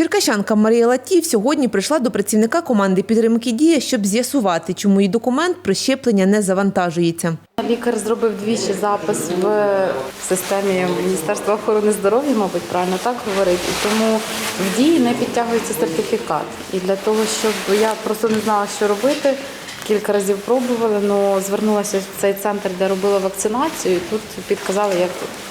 Черкащанка Марія Латів сьогодні прийшла до працівника команди підтримки «Дія», щоб з'ясувати, чому її документ про щеплення не завантажується. Лікар зробив двічі запис в системі Міністерства охорони здоров'я, мабуть, правильно так говорить. І тому в дії не підтягується сертифікат. І для того, щоб я просто не знала, що робити, кілька разів пробували, але звернулася в цей центр, де робила вакцинацію. і Тут підказали, як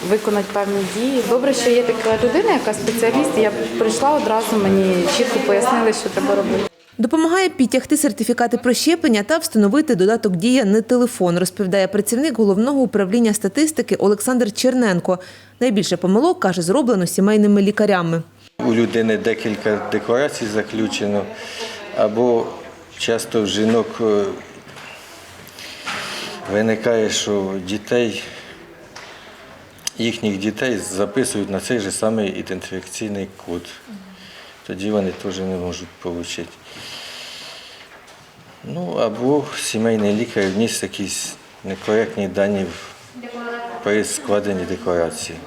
виконати певні дії. Добре, що є така людина, яка спеціаліст. Я прийшла одразу, мені чітко пояснили, що треба робити. Допомагає підтягти сертифікати про щеплення та встановити додаток «Дія» на телефон, розповідає працівник головного управління статистики Олександр Черненко. Найбільше помилок, каже, зроблено сімейними лікарями. У людини декілька декларацій заключено, або часто в жінок е, виникає, що дітей, їхніх дітей записують на цей же самий ідентифікаційний код. Тоді вони теж не можуть отримати. Ну, або сімейний лікар вніс якісь некоректні дані при складенні декларації.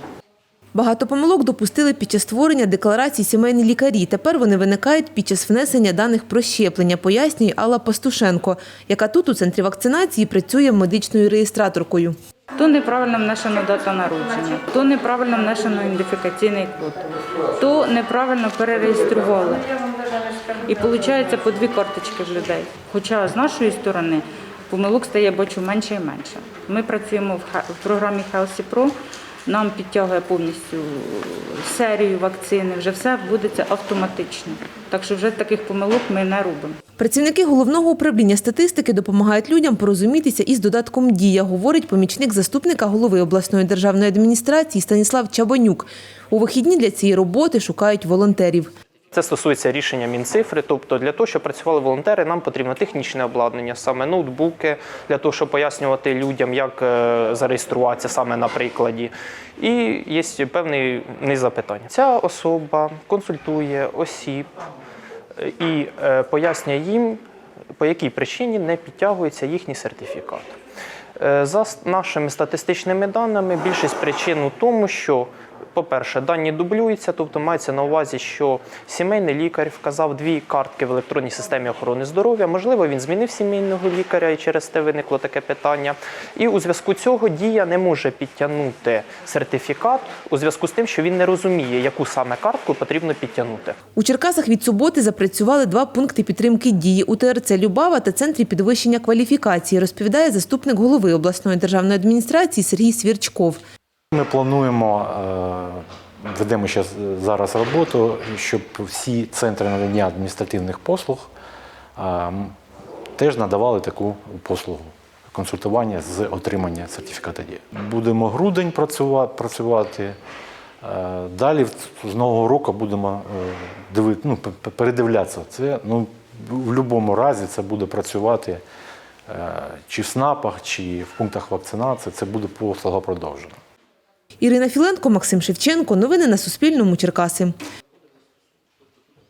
Багато помилок допустили під час створення декларацій сімейні лікарі. Тепер вони виникають під час внесення даних про щеплення, пояснює Алла Пастушенко, яка тут у центрі вакцинації працює медичною реєстраторкою. То неправильно внесена дата народження, то неправильно внесено ідентифікаційний код, то неправильно перереєстрували. І виходить по дві карточки в людей. Хоча з нашої сторони помилок стає, бачу, менше і менше. Ми працюємо в програмі Healthy Pro, нам підтягує повністю серію вакцини, вже все вводиться автоматично. Так що вже таких помилок ми не робимо. Працівники головного управління статистики допомагають людям порозумітися із додатком «Дія», говорить помічник заступника голови обласної державної адміністрації Станіслав Чабанюк. У вихідні для цієї роботи шукають волонтерів. Це стосується рішення Мінцифри. Тобто, для того, щоб працювали волонтери, нам потрібно технічне обладнання, саме ноутбуки, для того, щоб пояснювати людям, як е, зареєструватися саме на прикладі. І є певний низ запитань. Ця особа консультує осіб і е, пояснює їм, по якій причині не підтягується їхній сертифікат. Е, За нашими статистичними даними, більшість причин у тому, що, по-перше, дані дублюються, тобто мається на увазі, що сімейний лікар вказав дві картки в електронній системі охорони здоров'я. Можливо, він змінив сімейного лікаря і через те виникло таке питання. І у зв'язку цього дія не може підтягнути сертифікат у зв'язку з тим, що він не розуміє, яку саме картку потрібно підтягнути. У Черкасах від суботи запрацювали два пункти підтримки «Дії» у ТРЦ «Любава» та Центрі підвищення кваліфікації, розповідає заступник голови обласної державної адміністрації Сергій Свірчков. Ми плануємо, е, ведемо ще зараз роботу, щоб всі центри надання адміністративних послуг е, теж надавали таку послугу консультування з отримання сертифіката дії. Будемо грудень працюва- працювати. е, Далі з нового року будемо дивити, ну, передивлятися це. Ну, в будь-якому разі це буде працювати е, чи в СНАПах, чи в пунктах вакцинації. Це буде послуга продовжена. Ірина Філенко, Максим Шевченко. Новини на Суспільному. Черкаси.